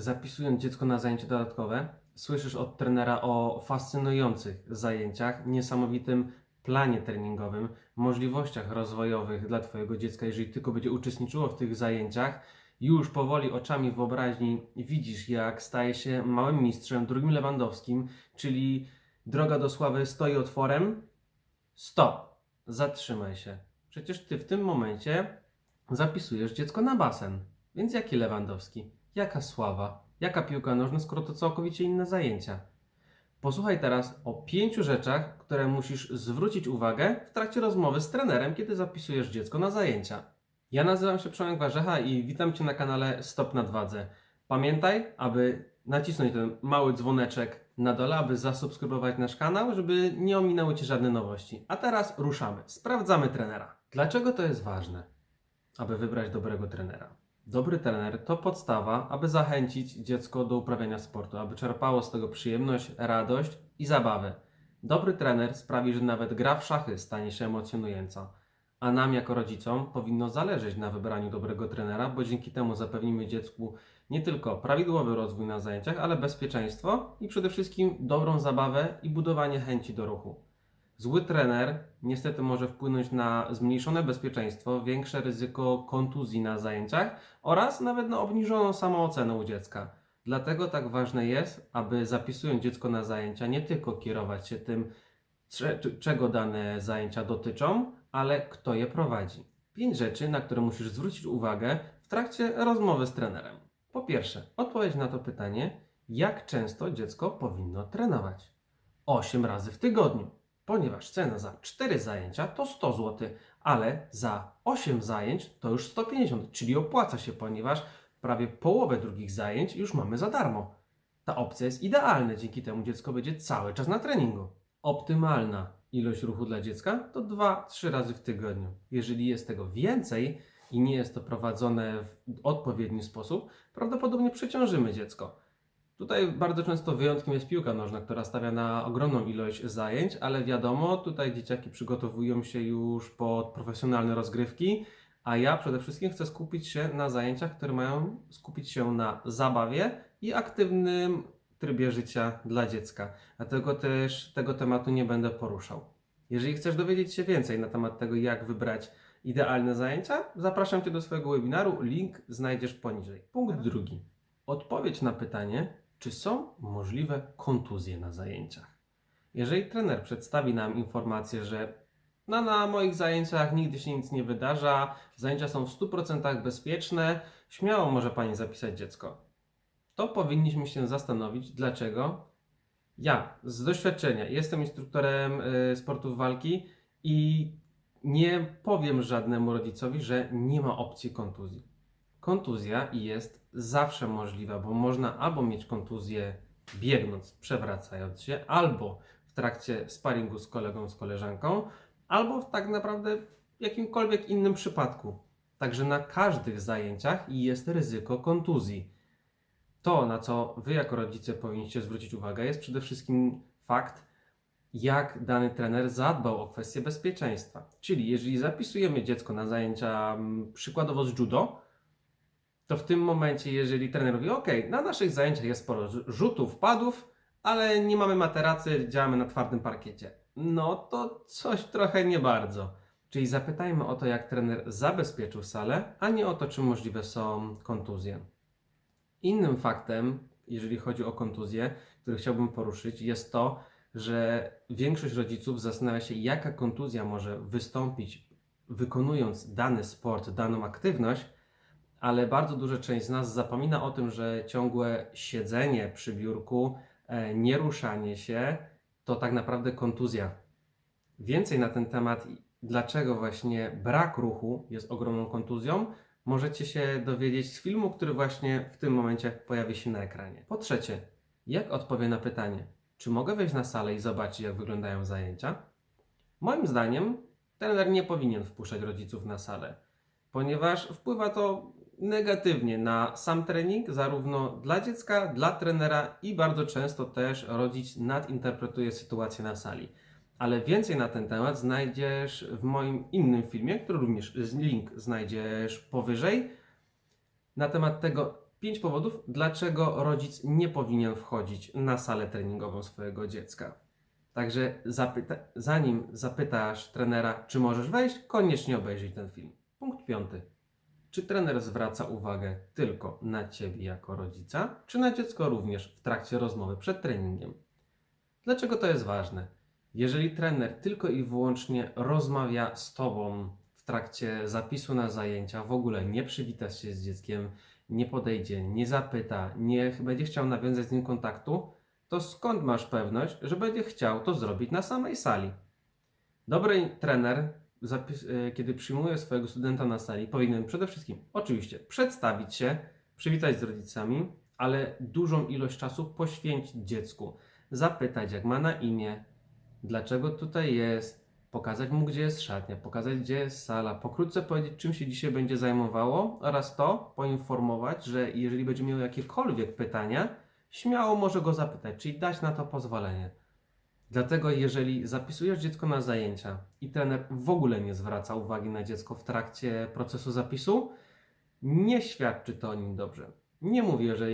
zapisując dziecko na zajęcia dodatkowe, słyszysz od trenera o fascynujących zajęciach, niesamowitym planie treningowym, możliwościach rozwojowych dla Twojego dziecka, jeżeli tylko będzie uczestniczyło w tych zajęciach, już powoli oczami wyobraźni widzisz, jak staje się małym mistrzem, drugim Lewandowskim, czyli droga do sławy stoi otworem. Stop! Zatrzymaj się. Przecież Ty w tym momencie zapisujesz dziecko na basen. Więc jaki Lewandowski? Jaka sława? Jaka piłka nożna, skoro to całkowicie inne zajęcia? Posłuchaj teraz o pięciu rzeczach, które musisz zwrócić uwagę w trakcie rozmowy z trenerem, kiedy zapisujesz dziecko na zajęcia. Ja nazywam się Przemek Warzecha i witam Cię na kanale Stop Nadwadze. Pamiętaj, aby nacisnąć ten mały dzwoneczek na dole, aby zasubskrybować nasz kanał, żeby nie ominęły Cię żadne nowości. A teraz ruszamy. Sprawdzamy trenera. Dlaczego to jest ważne, aby wybrać dobrego trenera? Dobry trener to podstawa, aby zachęcić dziecko do uprawiania sportu, aby czerpało z tego przyjemność, radość i zabawę. Dobry trener sprawi, że nawet gra w szachy stanie się emocjonująca. A nam, jako rodzicom, powinno zależeć na wybraniu dobrego trenera, bo dzięki temu zapewnimy dziecku nie tylko prawidłowy rozwój na zajęciach, ale bezpieczeństwo i przede wszystkim dobrą zabawę i budowanie chęci do ruchu. Zły trener niestety może wpłynąć na zmniejszone bezpieczeństwo, większe ryzyko kontuzji na zajęciach oraz nawet na obniżoną samoocenę u dziecka. Dlatego tak ważne jest, aby zapisując dziecko na zajęcia, nie tylko kierować się tym, cze- czego dane zajęcia dotyczą, ale kto je prowadzi. Pięć rzeczy, na które musisz zwrócić uwagę w trakcie rozmowy z trenerem. Po pierwsze, odpowiedź na to pytanie, jak często dziecko powinno trenować. 8 razy w tygodniu, ponieważ cena za 4 zajęcia to 100 zł, ale za 8 zajęć to już 150, czyli opłaca się, ponieważ prawie połowę drugich zajęć już mamy za darmo. Ta opcja jest idealna, dzięki temu dziecko będzie cały czas na treningu. Optymalna ilość ruchu dla dziecka to 2-3 razy w tygodniu. Jeżeli jest tego więcej i nie jest to prowadzone w odpowiedni sposób, prawdopodobnie przeciążymy dziecko. Tutaj bardzo często wyjątkiem jest piłka nożna, która stawia na ogromną ilość zajęć, ale wiadomo, tutaj dzieciaki przygotowują się już pod profesjonalne rozgrywki, a ja przede wszystkim chcę skupić się na zajęciach, które mają skupić się na zabawie i aktywnym trybie życia dla dziecka. Dlatego też tego tematu nie będę poruszał. Jeżeli chcesz dowiedzieć się więcej na temat tego, jak wybrać idealne zajęcia, zapraszam Cię do swojego webinaru. Link znajdziesz poniżej. Punkt drugi. Odpowiedź na pytanie, czy są możliwe kontuzje na zajęciach. Jeżeli trener przedstawi nam informację, że no, na moich zajęciach nigdy się nic nie wydarza, zajęcia są w 100% bezpieczne, śmiało może Pani zapisać dziecko. To powinniśmy się zastanowić, dlaczego ja z doświadczenia jestem instruktorem y, sportów walki i nie powiem żadnemu rodzicowi, że nie ma opcji kontuzji. Kontuzja jest zawsze możliwa, bo można albo mieć kontuzję biegnąc, przewracając się, albo w trakcie sparingu z kolegą, z koleżanką, albo w tak naprawdę jakimkolwiek innym przypadku. Także na każdych zajęciach jest ryzyko kontuzji. To, na co Wy jako rodzice powinniście zwrócić uwagę, jest przede wszystkim fakt, jak dany trener zadbał o kwestię bezpieczeństwa. Czyli jeżeli zapisujemy dziecko na zajęcia mm, przykładowo z judo, to w tym momencie, jeżeli trener mówi, OK, na naszych zajęciach jest sporo rz- rzutów, padów, ale nie mamy materacy, działamy na twardym parkiecie. No to coś trochę nie bardzo. Czyli zapytajmy o to, jak trener zabezpieczył salę, a nie o to, czy możliwe są kontuzje. Innym faktem, jeżeli chodzi o kontuzję, który chciałbym poruszyć, jest to, że większość rodziców zastanawia się, jaka kontuzja może wystąpić wykonując dany sport, daną aktywność, ale bardzo duża część z nas zapomina o tym, że ciągłe siedzenie przy biurku, e, nieruszanie się to tak naprawdę kontuzja. Więcej na ten temat, dlaczego właśnie brak ruchu jest ogromną kontuzją, możecie się dowiedzieć z filmu, który właśnie w tym momencie pojawi się na ekranie. Po trzecie, jak odpowie na pytanie, czy mogę wejść na salę i zobaczyć, jak wyglądają zajęcia? Moim zdaniem, trener nie powinien wpuszczać rodziców na salę, ponieważ wpływa to negatywnie na sam trening, zarówno dla dziecka, dla trenera i bardzo często też rodzic nadinterpretuje sytuację na sali. Ale więcej na ten temat znajdziesz w moim innym filmie, który również link znajdziesz powyżej, na temat tego, Pięć powodów, dlaczego rodzic nie powinien wchodzić na salę treningową swojego dziecka. Także zapyta- zanim zapytasz trenera, czy możesz wejść, koniecznie obejrzyj ten film. Punkt piąty. Czy trener zwraca uwagę tylko na ciebie jako rodzica, czy na dziecko również w trakcie rozmowy przed treningiem? Dlaczego to jest ważne? Jeżeli trener tylko i wyłącznie rozmawia z tobą w trakcie zapisu na zajęcia, w ogóle nie przywita się z dzieckiem, nie podejdzie, nie zapyta, nie będzie chciał nawiązać z nim kontaktu, to skąd masz pewność, że będzie chciał to zrobić na samej sali? Dobry trener, kiedy przyjmuje swojego studenta na sali, powinien przede wszystkim, oczywiście, przedstawić się, przywitać z rodzicami, ale dużą ilość czasu poświęcić dziecku. Zapytać, jak ma na imię, dlaczego tutaj jest, pokazać mu, gdzie jest szatnia, pokazać, gdzie jest sala, pokrótce powiedzieć, czym się dzisiaj będzie zajmowało oraz to poinformować, że jeżeli będzie miał jakiekolwiek pytania, śmiało może go zapytać, czyli dać na to pozwolenie. Dlatego, jeżeli zapisujesz dziecko na zajęcia i trener w ogóle nie zwraca uwagi na dziecko w trakcie procesu zapisu, nie świadczy to o nim dobrze. Nie mówię, że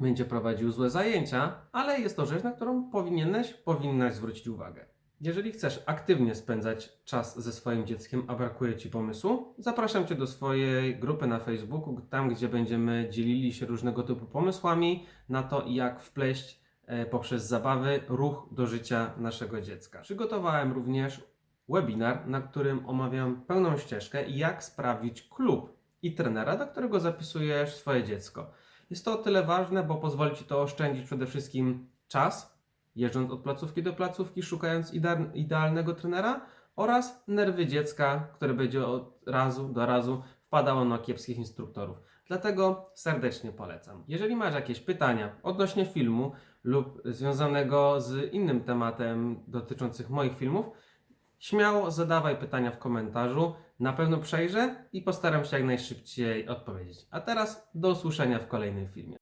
będzie prowadził złe zajęcia, ale jest to rzecz, na którą powinieneś, powinnaś zwrócić uwagę. Jeżeli chcesz aktywnie spędzać czas ze swoim dzieckiem, a brakuje Ci pomysłu, zapraszam Cię do swojej grupy na Facebooku, tam gdzie będziemy dzielili się różnego typu pomysłami na to, jak wpleść poprzez zabawy ruch do życia naszego dziecka. Przygotowałem również webinar, na którym omawiam pełną ścieżkę, jak sprawdzić klub i trenera, do którego zapisujesz swoje dziecko. Jest to o tyle ważne, bo pozwoli Ci to oszczędzić przede wszystkim czas, jeżdżąc od placówki do placówki, szukając idealnego trenera oraz nerwy dziecka, które będzie od razu do razu wpadało na kiepskich instruktorów. Dlatego serdecznie polecam. Jeżeli masz jakieś pytania odnośnie filmu lub związanego z innym tematem dotyczących moich filmów, śmiało zadawaj pytania w komentarzu. Na pewno przejrzę i postaram się jak najszybciej odpowiedzieć. A teraz do usłyszenia w kolejnym filmie.